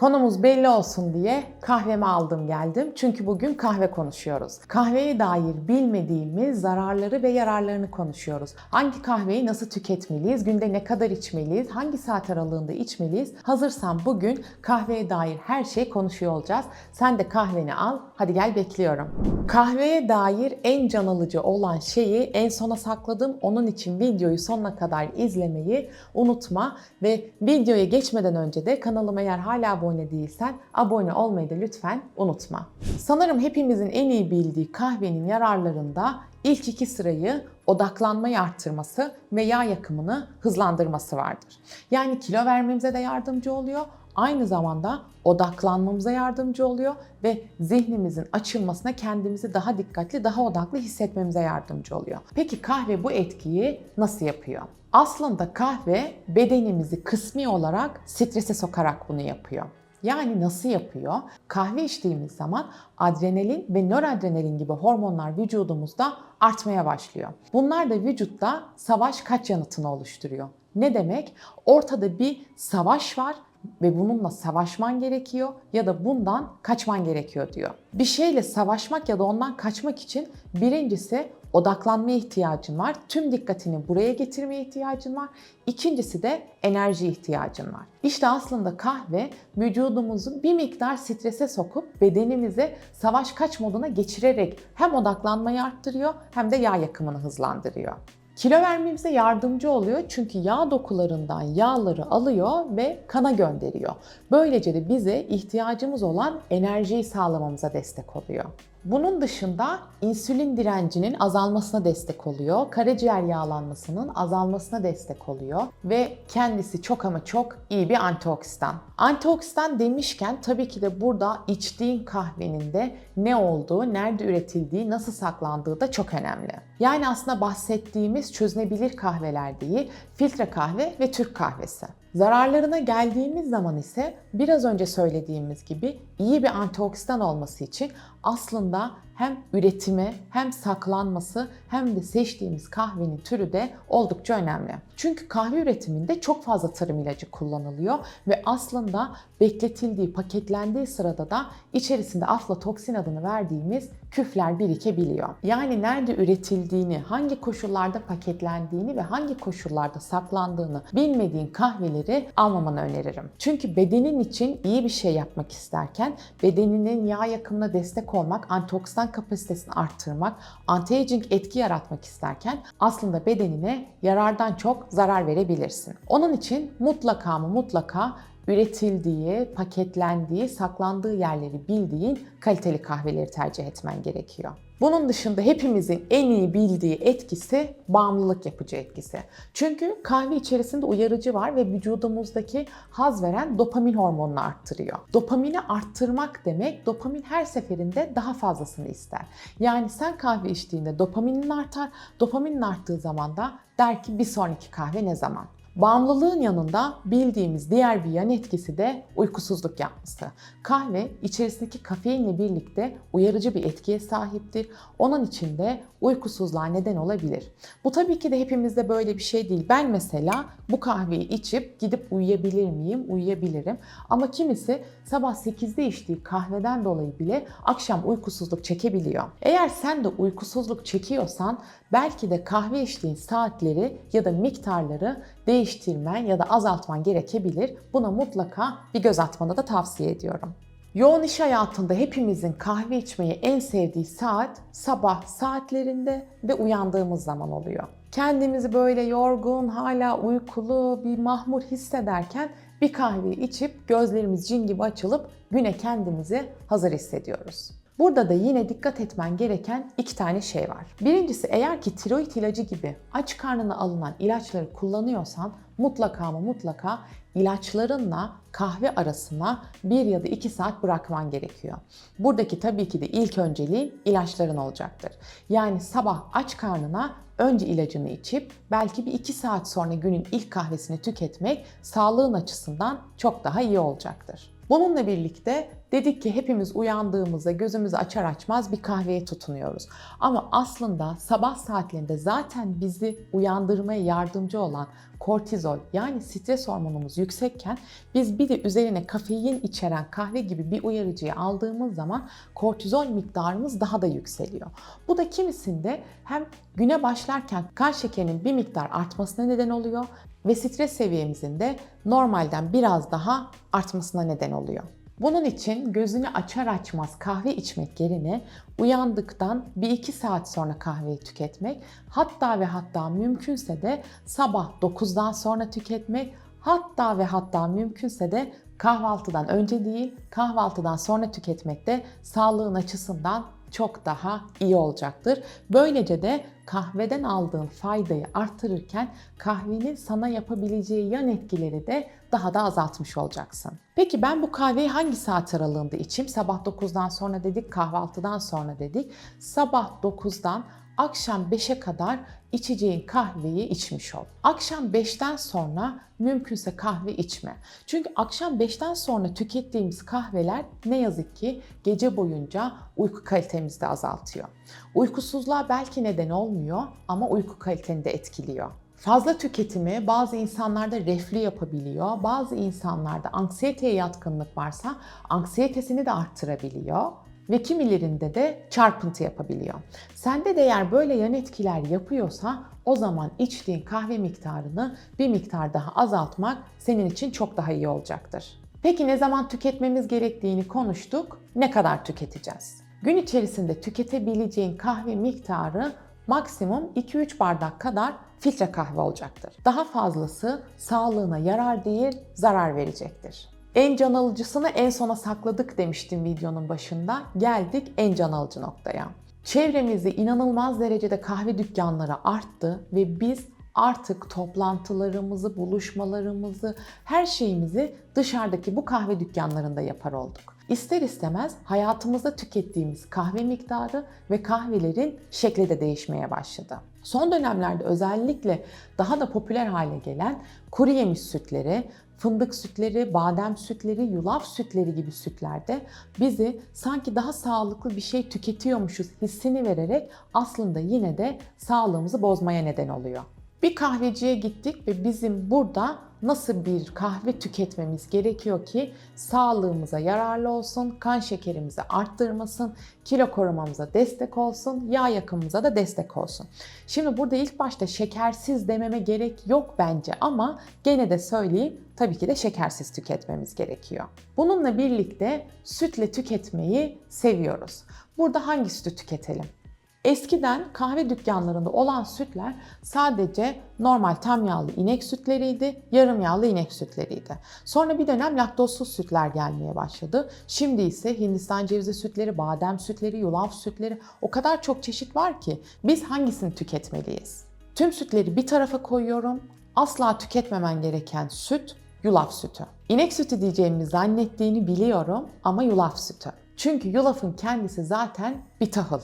Konumuz belli olsun diye kahvemi aldım geldim. Çünkü bugün kahve konuşuyoruz. Kahveye dair bilmediğimiz zararları ve yararlarını konuşuyoruz. Hangi kahveyi nasıl tüketmeliyiz? Günde ne kadar içmeliyiz? Hangi saat aralığında içmeliyiz? Hazırsan bugün kahveye dair her şeyi konuşuyor olacağız. Sen de kahveni al. Hadi gel bekliyorum. Kahveye dair en can alıcı olan şeyi en sona sakladım. Onun için videoyu sonuna kadar izlemeyi unutma ve videoya geçmeden önce de kanalıma eğer hala abone değilsen abone olmayı da lütfen unutma. Sanırım hepimizin en iyi bildiği kahvenin yararlarında ilk iki sırayı odaklanmayı arttırması ve yağ yakımını hızlandırması vardır. Yani kilo vermemize de yardımcı oluyor. Aynı zamanda odaklanmamıza yardımcı oluyor ve zihnimizin açılmasına kendimizi daha dikkatli, daha odaklı hissetmemize yardımcı oluyor. Peki kahve bu etkiyi nasıl yapıyor? Aslında kahve bedenimizi kısmi olarak strese sokarak bunu yapıyor. Yani nasıl yapıyor? Kahve içtiğimiz zaman adrenalin ve nöradrenalin gibi hormonlar vücudumuzda artmaya başlıyor. Bunlar da vücutta savaş kaç yanıtını oluşturuyor. Ne demek? Ortada bir savaş var ve bununla savaşman gerekiyor ya da bundan kaçman gerekiyor diyor. Bir şeyle savaşmak ya da ondan kaçmak için birincisi odaklanmaya ihtiyacın var. Tüm dikkatini buraya getirmeye ihtiyacın var. İkincisi de enerji ihtiyacın var. İşte aslında kahve vücudumuzu bir miktar strese sokup bedenimize savaş kaç moduna geçirerek hem odaklanmayı arttırıyor hem de yağ yakımını hızlandırıyor. Kilo vermemize yardımcı oluyor çünkü yağ dokularından yağları alıyor ve kana gönderiyor. Böylece de bize ihtiyacımız olan enerjiyi sağlamamıza destek oluyor. Bunun dışında insülin direncinin azalmasına destek oluyor. Karaciğer yağlanmasının azalmasına destek oluyor ve kendisi çok ama çok iyi bir antioksidan. Antioksidan demişken tabii ki de burada içtiğin kahvenin de ne olduğu, nerede üretildiği, nasıl saklandığı da çok önemli. Yani aslında bahsettiğimiz çözünebilir kahveler değil, filtre kahve ve Türk kahvesi. Zararlarına geldiğimiz zaman ise biraz önce söylediğimiz gibi iyi bir antioksidan olması için aslında hem üretimi hem saklanması hem de seçtiğimiz kahvenin türü de oldukça önemli. Çünkü kahve üretiminde çok fazla tarım ilacı kullanılıyor ve aslında bekletildiği, paketlendiği sırada da içerisinde aflatoksin adını verdiğimiz küfler birikebiliyor. Yani nerede üretildiğini, hangi koşullarda paketlendiğini ve hangi koşullarda saklandığını bilmediğin kahveleri almamanı öneririm. Çünkü bedenin için iyi bir şey yapmak isterken bedeninin yağ yakımına destek olmak, antioksidan kapasitesini arttırmak, anti-aging etki yaratmak isterken aslında bedenine yarardan çok zarar verebilirsin. Onun için mutlaka mı mutlaka üretildiği, paketlendiği, saklandığı yerleri bildiğin kaliteli kahveleri tercih etmen gerekiyor. Bunun dışında hepimizin en iyi bildiği etkisi bağımlılık yapıcı etkisi. Çünkü kahve içerisinde uyarıcı var ve vücudumuzdaki haz veren dopamin hormonunu arttırıyor. Dopamini arttırmak demek dopamin her seferinde daha fazlasını ister. Yani sen kahve içtiğinde dopaminin artar, dopaminin arttığı zaman da der ki bir sonraki kahve ne zaman? Bağımlılığın yanında bildiğimiz diğer bir yan etkisi de uykusuzluk yapması. Kahve içerisindeki kafeinle birlikte uyarıcı bir etkiye sahiptir. Onun için de uykusuzluğa neden olabilir. Bu tabii ki de hepimizde böyle bir şey değil. Ben mesela bu kahveyi içip gidip uyuyabilir miyim? Uyuyabilirim. Ama kimisi sabah 8'de içtiği kahveden dolayı bile akşam uykusuzluk çekebiliyor. Eğer sen de uykusuzluk çekiyorsan belki de kahve içtiğin saatleri ya da miktarları değiştirmen ya da azaltman gerekebilir. Buna mutlaka bir göz atmanı da tavsiye ediyorum. Yoğun iş hayatında hepimizin kahve içmeyi en sevdiği saat sabah saatlerinde ve uyandığımız zaman oluyor. Kendimizi böyle yorgun, hala uykulu, bir mahmur hissederken bir kahve içip gözlerimiz cin gibi açılıp güne kendimizi hazır hissediyoruz. Burada da yine dikkat etmen gereken iki tane şey var. Birincisi eğer ki tiroid ilacı gibi aç karnına alınan ilaçları kullanıyorsan mutlaka ama mutlaka ilaçlarınla kahve arasına bir ya da iki saat bırakman gerekiyor. Buradaki tabii ki de ilk önceliğin ilaçların olacaktır. Yani sabah aç karnına önce ilacını içip belki bir iki saat sonra günün ilk kahvesini tüketmek sağlığın açısından çok daha iyi olacaktır. Bununla birlikte dedik ki hepimiz uyandığımızda gözümüzü açar açmaz bir kahveye tutunuyoruz. Ama aslında sabah saatlerinde zaten bizi uyandırmaya yardımcı olan kortizol yani stres hormonumuz yüksekken biz bir de üzerine kafein içeren kahve gibi bir uyarıcıyı aldığımız zaman kortizol miktarımız daha da yükseliyor. Bu da kimisinde hem güne başlarken kan şekerinin bir miktar artmasına neden oluyor ve stres seviyemizin de normalden biraz daha artmasına neden oluyor. Bunun için gözünü açar açmaz kahve içmek yerine uyandıktan 1-2 saat sonra kahveyi tüketmek, hatta ve hatta mümkünse de sabah 9'dan sonra tüketmek, hatta ve hatta mümkünse de kahvaltıdan önce değil, kahvaltıdan sonra tüketmek de sağlığın açısından çok daha iyi olacaktır. Böylece de kahveden aldığın faydayı artırırken kahvenin sana yapabileceği yan etkileri de daha da azaltmış olacaksın. Peki ben bu kahveyi hangi saat aralığında içeyim? Sabah 9'dan sonra dedik, kahvaltıdan sonra dedik. Sabah 9'dan akşam 5'e kadar içeceğin kahveyi içmiş ol. Akşam 5'ten sonra mümkünse kahve içme. Çünkü akşam 5'ten sonra tükettiğimiz kahveler ne yazık ki gece boyunca uyku kalitemizi de azaltıyor. Uykusuzluğa belki neden olmuyor ama uyku kaliteni de etkiliyor. Fazla tüketimi bazı insanlarda reflü yapabiliyor. Bazı insanlarda anksiyeteye yatkınlık varsa anksiyetesini de arttırabiliyor ve kimilerinde de çarpıntı yapabiliyor. Sende de eğer böyle yan etkiler yapıyorsa o zaman içtiğin kahve miktarını bir miktar daha azaltmak senin için çok daha iyi olacaktır. Peki ne zaman tüketmemiz gerektiğini konuştuk. Ne kadar tüketeceğiz? Gün içerisinde tüketebileceğin kahve miktarı maksimum 2-3 bardak kadar filtre kahve olacaktır. Daha fazlası sağlığına yarar değil, zarar verecektir. En can alıcısını en sona sakladık demiştim videonun başında. Geldik en can alıcı noktaya. Çevremizde inanılmaz derecede kahve dükkanları arttı ve biz artık toplantılarımızı, buluşmalarımızı, her şeyimizi dışarıdaki bu kahve dükkanlarında yapar olduk. İster istemez hayatımızda tükettiğimiz kahve miktarı ve kahvelerin şekli de değişmeye başladı. Son dönemlerde özellikle daha da popüler hale gelen kuru yemiş sütleri, fındık sütleri, badem sütleri, yulaf sütleri gibi sütlerde bizi sanki daha sağlıklı bir şey tüketiyormuşuz hissini vererek aslında yine de sağlığımızı bozmaya neden oluyor. Bir kahveciye gittik ve bizim burada nasıl bir kahve tüketmemiz gerekiyor ki sağlığımıza yararlı olsun, kan şekerimizi arttırmasın, kilo korumamıza destek olsun, yağ yakımımıza da destek olsun. Şimdi burada ilk başta şekersiz dememe gerek yok bence ama gene de söyleyeyim tabii ki de şekersiz tüketmemiz gerekiyor. Bununla birlikte sütle tüketmeyi seviyoruz. Burada hangi sütü tüketelim? Eskiden kahve dükkanlarında olan sütler sadece normal tam yağlı inek sütleriydi, yarım yağlı inek sütleriydi. Sonra bir dönem laktozsuz sütler gelmeye başladı. Şimdi ise Hindistan cevizi sütleri, badem sütleri, yulaf sütleri o kadar çok çeşit var ki biz hangisini tüketmeliyiz? Tüm sütleri bir tarafa koyuyorum. Asla tüketmemen gereken süt yulaf sütü. İnek sütü diyeceğimi zannettiğini biliyorum ama yulaf sütü. Çünkü yulafın kendisi zaten bir tahıl.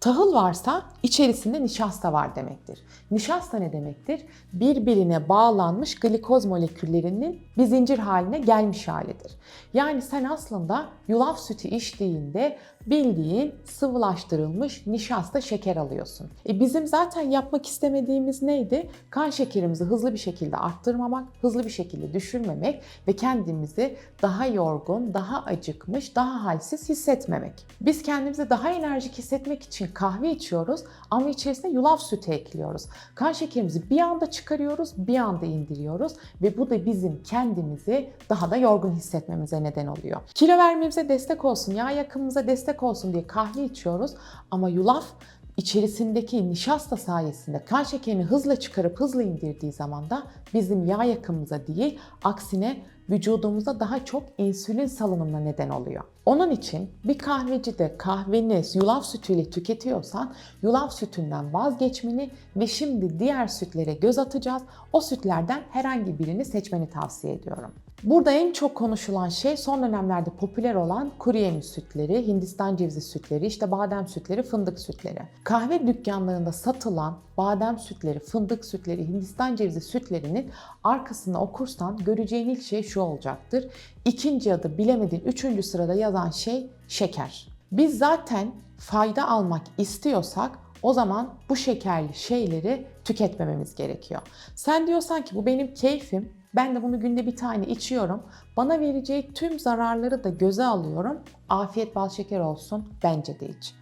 Tahıl varsa içerisinde nişasta var demektir. Nişasta ne demektir? Birbirine bağlanmış glikoz moleküllerinin bir zincir haline gelmiş halidir. Yani sen aslında yulaf sütü içtiğinde bildiğin sıvılaştırılmış nişasta şeker alıyorsun. E bizim zaten yapmak istemediğimiz neydi? Kan şekerimizi hızlı bir şekilde arttırmamak, hızlı bir şekilde düşürmemek ve kendimizi daha yorgun, daha acıkmış, daha halsiz hissetmemek. Biz kendimizi daha enerjik hissetmek için kahve içiyoruz ama içerisine yulaf sütü ekliyoruz. Kan şekerimizi bir anda çıkarıyoruz, bir anda indiriyoruz ve bu da bizim kendimizi daha da yorgun hissetmemize neden oluyor. Kilo vermemize destek olsun, yağ yakımımıza destek olsun diye kahve içiyoruz ama yulaf içerisindeki nişasta sayesinde kan şekerini hızla çıkarıp hızla indirdiği zaman da bizim yağ yakımımıza değil aksine vücudumuzda daha çok insülin salınımına neden oluyor. Onun için bir kahveci de kahveni yulaf sütüyle tüketiyorsan yulaf sütünden vazgeçmeni ve şimdi diğer sütlere göz atacağız. O sütlerden herhangi birini seçmeni tavsiye ediyorum. Burada en çok konuşulan şey son dönemlerde popüler olan kuru yemiş sütleri, Hindistan cevizi sütleri, işte badem sütleri, fındık sütleri. Kahve dükkanlarında satılan badem sütleri, fındık sütleri, Hindistan cevizi sütlerinin arkasını okursan göreceğin ilk şey şu olacaktır. İkinci adı bilemedin üçüncü sırada yazan şey şeker. Biz zaten fayda almak istiyorsak o zaman bu şekerli şeyleri tüketmememiz gerekiyor. Sen diyorsan ki bu benim keyfim, ben de bunu günde bir tane içiyorum. Bana vereceği tüm zararları da göze alıyorum. Afiyet bal şeker olsun bence de iç.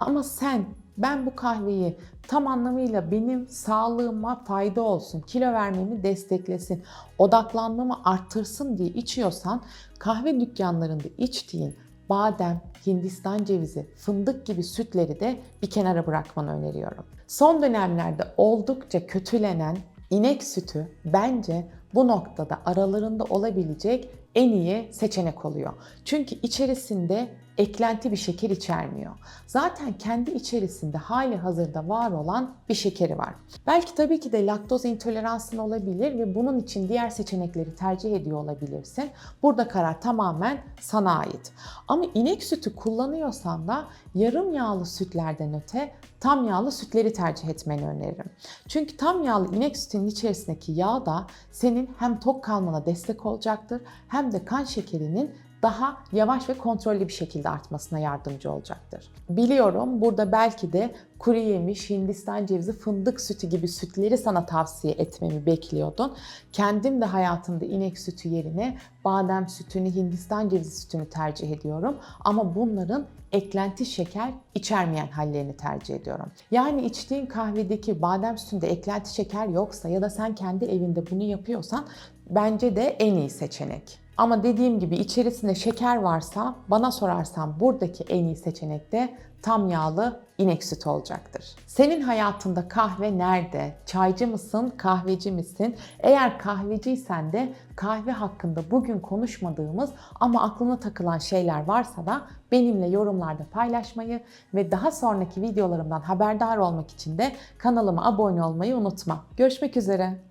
Ama sen ben bu kahveyi tam anlamıyla benim sağlığıma fayda olsun, kilo vermemi desteklesin, odaklanmamı arttırsın diye içiyorsan kahve dükkanlarında içtiğin badem, Hindistan cevizi, fındık gibi sütleri de bir kenara bırakmanı öneriyorum. Son dönemlerde oldukça kötülenen inek sütü bence bu noktada aralarında olabilecek en iyi seçenek oluyor. Çünkü içerisinde eklenti bir şeker içermiyor. Zaten kendi içerisinde hali hazırda var olan bir şekeri var. Belki tabii ki de laktoz intoleransın olabilir ve bunun için diğer seçenekleri tercih ediyor olabilirsin. Burada karar tamamen sana ait. Ama inek sütü kullanıyorsan da yarım yağlı sütlerden öte tam yağlı sütleri tercih etmeni öneririm. Çünkü tam yağlı inek sütünün içerisindeki yağ da senin hem tok kalmana destek olacaktır hem de kan şekerinin daha yavaş ve kontrollü bir şekilde artmasına yardımcı olacaktır. Biliyorum burada belki de kuru yemiş, Hindistan cevizi, fındık sütü gibi sütleri sana tavsiye etmemi bekliyordun. Kendim de hayatımda inek sütü yerine badem sütünü, Hindistan cevizi sütünü tercih ediyorum. Ama bunların eklenti şeker içermeyen hallerini tercih ediyorum. Yani içtiğin kahvedeki badem sütünde eklenti şeker yoksa ya da sen kendi evinde bunu yapıyorsan bence de en iyi seçenek. Ama dediğim gibi içerisinde şeker varsa bana sorarsan buradaki en iyi seçenek de tam yağlı inek sütü olacaktır. Senin hayatında kahve nerede? Çaycı mısın, kahveci misin? Eğer kahveciysen de kahve hakkında bugün konuşmadığımız ama aklına takılan şeyler varsa da benimle yorumlarda paylaşmayı ve daha sonraki videolarımdan haberdar olmak için de kanalıma abone olmayı unutma. Görüşmek üzere.